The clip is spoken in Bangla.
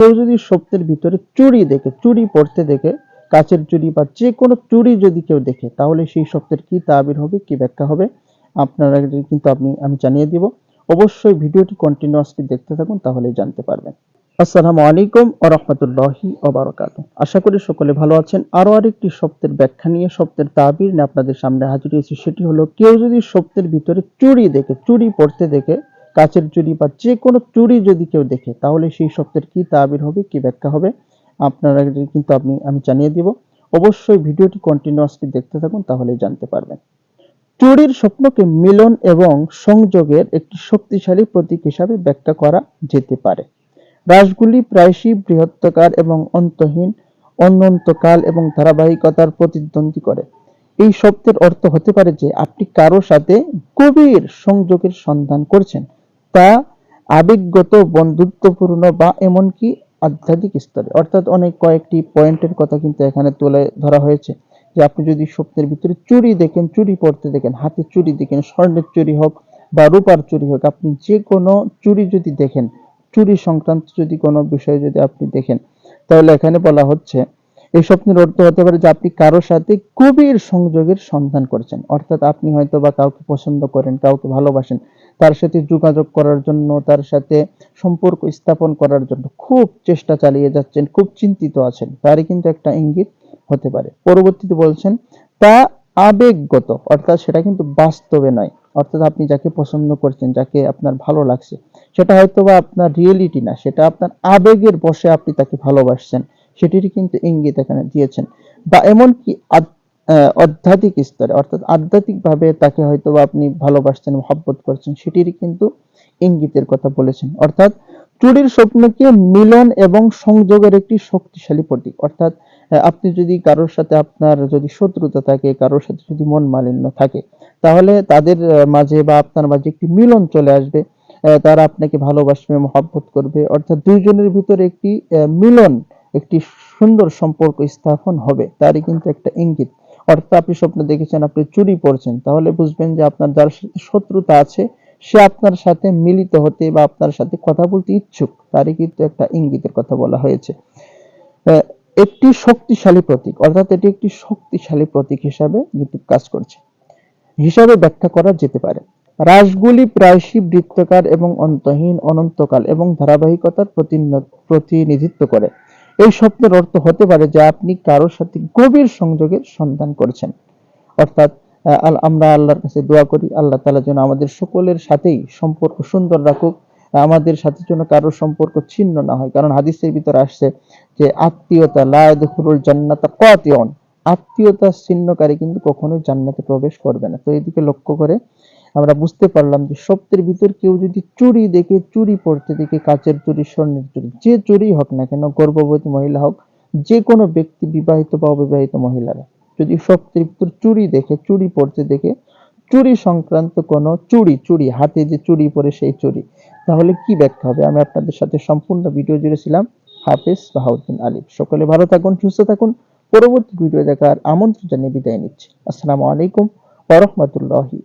কেউ যদি স্বপ্নের ভিতরে চুড়ি দেখে, চুরি পড়তে দেখে, কাচের চুরি বা যে কোনো চুরি যদি কেউ দেখে, তাহলে সেই স্বপ্নের কি তাবির হবে, কি ব্যাখ্যা হবে? আপনারা কিন্তু আপনি, আমি জানিয়ে দিব। অবশ্যই ভিডিওটি কন্টিনিউয়াসলি দেখতে থাকুন, তাহলে জানতে পারবেন। আসসালামু আলাইকুম ও রহমতুল্লাহি ওবারাকাত আশা করি সকলে ভালো আছেন। আরও আরেকটি স্বপ্নের ব্যাখ্যা নিয়ে স্বপ্নের তাবির নিয়ে আপনাদের সামনে হাজির হয়েছি। সেটি হলো, কেউ যদি স্বপ্নের ভিতরে চুরি দেখে, চুরি পড়তে দেখে কাচের চুড়ি বা যে কোনো চুড়ি যদি কেউ দেখে, তাহলে সেই শব্দের কি তাবির হবে, কি ব্যাখ্যা হবে, আপনারা কিন্তু আপনি, আমি জানিয়ে দিব। অবশ্যই ভিডিওটি কন্টিনিউয়াসলি দেখতে থাকুন তাহলে জানতে পারবেন। চুরির স্বপ্নকে মিলন এবং সংযোগের একটি শক্তিশালী প্রতীক হিসাবে ব্যাখ্যা করা যেতে পারে। রাসগুলি প্রায়শই বৃহত্তকার এবং অন্তহীন, অনন্তকাল এবং ধারাবাহিকতার প্রতিদ্বন্দ্বী করে। এই শব্দের অর্থ হতে পারে যে, আপনি কারও সাথে গভীর সংযোগের সন্ধান করছেন। তা আবেগগত বন্ধুত্বপূর্ণ বা এমনকি আধ্যাত্মিক স্তরে। অর্থাৎ অনেক কয়েকটি পয়েন্টের কথা কিন্তু এখানে তুলে ধরা হয়েছে যে আপনি যদি স্বপ্নের ভিতরে চুরি দেখেন, চুরি পড়তে দেখেন, হাতে চুরি দেখেন, স্বর্ণের চুরি হোক বা রূপার চুরি হোক, আপনি যে কোনো চুরি যদি দেখেন, চুরি সংক্রান্ত যদি কোনো বিষয় যদি আপনি দেখেন, তাহলে এখানে বলা হচ্ছে এই স্বপ্নের অর্থ হতে পারে যে আপনি কারোর সাথে গভীর সংযোগের সন্ধান করছেন। অর্থাৎ আপনি হয়তো বা কাউকে পছন্দ করেন, কাউকে ভালোবাসেন, তার সাথে যোগাযোগ করার জন্য, তার সাথে সম্পর্ক স্থাপন করার জন্য খুব চেষ্টা চালিয়ে যাচ্ছেন, খুব চিন্তিত আছেন, তারই কিন্তু একটা ইঙ্গিত হতে পারে। পরবর্তীতে বলছেন, তা আবেগগত, অর্থাৎ সেটা কিন্তু বাস্তবে নয়। অর্থাৎ আপনি যাকে পছন্দ করছেন, যাকে আপনার ভালো লাগছে, সেটা হয়তো বা আপনার রিয়েলিটি না, সেটা আপনার আবেগের বসে আপনি তাকে ভালোবাসছেন। সেটিরই কিন্তু ইঙ্গিত এখানে দিয়েছেন। বা এমনকি আধ্যাত্মিক স্তরে, অর্থাৎ আধ্যাত্মিকভাবে তাকে হয়তো আপনি ভালোবাসছেন মহব্বত করছেন, সেটিরই কিন্তু ইঙ্গিতের কথা বলেছেন। অর্থাৎ চুরির স্বপ্নকে মিলন এবং সংযোগের একটি শক্তিশালী প্রতীক। অর্থাৎ আপনি যদি কারোর সাথে আপনার যদি শত্রুতা থাকে, কারোর সাথে যদি মন মালিন্য থাকে, তাহলে তাদের মাঝে বা আপনার মাঝে একটি মিলন চলে আসবে। তারা আপনাকে ভালোবাসবে, মহাব্বত করবে। অর্থাৎ দুইজনের ভিতরে একটি মিলন একটি সুন্দর সম্পর্ক স্থাপন হবে, তারই কিন্তু একটা ইঙ্গিত। অর্থাৎ আপনি স্বপ্নে দেখেছেন, আপনি চুরি পড়ছেন, তাহলে বুঝবেন যে আপনার যার শত্রুতা আছে, সে আপনার সাথে মিলিত হতে বা আপনার সাথে কথা বলতে ইচ্ছুক, তারই কিন্তু একটা ইঙ্গিতের কথা বলা হয়েছে। একটি শক্তিশালী প্রতীক, অর্থাৎ এটি একটি শক্তিশালী প্রতীক হিসাবে কিন্তু কাজ করছে। হিসাবে ব্যাখ্যা করা যেতে পারে। রাসগুলি প্রায়শই বৃত্তাকার এবং অন্তহীন, অনন্তকাল এবং ধারাবাহিকতার প্রতিনিধিত্ব করে। এই শব্দের অর্থ হতে পারে যে আপনি কারোর সাথে গভীর সংযোগের সন্ধান করছেন। অর্থাৎ আমরা আল্লাহর কাছে দোয়া করি, আল্লাহ তালা যেন আমাদের সকলের সাথেই সম্পর্ক সুন্দর রাখুক, আমাদের সাথে যেন কারোর সম্পর্ক ছিন্ন না হয়। কারণ হাদিসের ভিতরে আসছে যে আত্মীয়তা লায়াদুল জান্নাতা কাতিয়ন আত্মীয়তা ছিন্নকারী কিন্তু কখনোই জান্নাতে প্রবেশ করবে না। তো এদিকে লক্ষ্য করে আমরা বুঝতে পারলাম যে সত্যের ভিতর কেউ যদি চুরি দেখে, চুরি পড়তে দেখে কাচের চুরি, স্বর্ণের চুরি, যে চুরি হোক না কেন, গর্ভবতী মহিলা হোক, যে কোনো ব্যক্তি, বিবাহিত বা অবিবাহিত মহিলারা, যদি সত্যের ভিতর চুরি দেখে, চুরি পড়তে দেখে, চুরি সংক্রান্ত কোন চুরি চুরি, হাতে যে চুরি পরে সেই চুরি, তাহলে কি ব্যাখ্যা হবে? আমি আপনাদের সাথে সম্পূর্ণ ভিডিও জুড়েছিলাম হাফেজ বাহাউদ্দিন আলী সকলে ভালো থাকুন, সুস্থ থাকুন। পরবর্তী ভিডিও দেখার আমন্ত্রণ জানিয়ে বিদায় নিচ্ছি। আসসালামু আলাইকুম ওরহমতুল্লাহি